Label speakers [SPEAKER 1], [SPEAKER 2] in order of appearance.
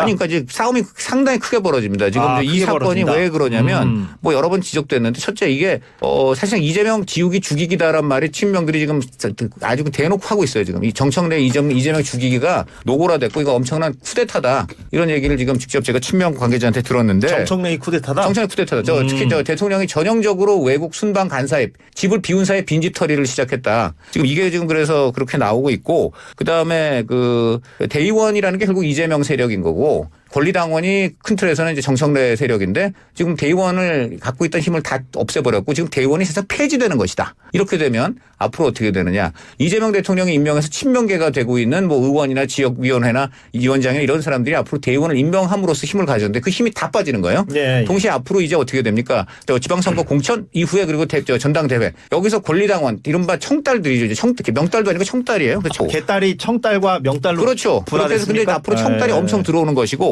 [SPEAKER 1] 아니 그러니까 이제 싸움이 상당히 크게 벌어집니다. 지금
[SPEAKER 2] 아,
[SPEAKER 1] 이 사건이
[SPEAKER 2] 벌어진다.
[SPEAKER 1] 왜 그러냐면
[SPEAKER 2] 음.
[SPEAKER 1] 뭐 여러 번 지적됐는데 첫째 이게 어 사실상 이재명 지우기 죽이기다란 말이 친명들이 지금 아주 대놓고 하고 있어요. 지금 이 정청래 이재명, 죽이기가 노골화됐고 이거 엄청난 쿠데타다 이런 얘기를 지금 직접 제가 친명 관계자한테 들었는데
[SPEAKER 2] 정청래이 쿠데타다.
[SPEAKER 1] 정청래 쿠데타다. 저
[SPEAKER 2] 음.
[SPEAKER 1] 특히 저 대통령이 전형적으로 외국 순방 간사입 집을 비운 사이에 빈집털이를 시작했다. 지금 이게 지금 그래서 그렇게 나오고 있고 그 다음에 그 대의원이라는 게 결국 이재명 세력인 거고 All. 권리당원이 큰 틀에서는 이제 정청래 세력인데 지금 대의원을 갖고 있던 힘을 다 없애버렸고 지금 대의원이 사실 폐지되는 것이다. 이렇게 되면 앞으로 어떻게 되느냐. 이재명 대통령이 임명해서 친명계가 되고 있는 뭐 의원이나 지역위원회나 위원장이나 이런 사람들이 앞으로 대의원을 임명함으로써 힘을 가졌는데 그 힘이 다 빠지는 거예요.
[SPEAKER 2] 예, 예.
[SPEAKER 1] 동시에 앞으로 이제 어떻게 됩니까? 저 지방선거 공천 이후에 그리고 대, 전당대회 여기서 권리당원 이른바 청딸들이죠. 청 명딸도 아니고 청딸이에요. 그렇죠.
[SPEAKER 2] 개딸이 청딸과 명딸로
[SPEAKER 1] 그렇죠. 그렇게 해서 근데? 앞으로 청딸이
[SPEAKER 2] 예.
[SPEAKER 1] 엄청 들어오는 것이고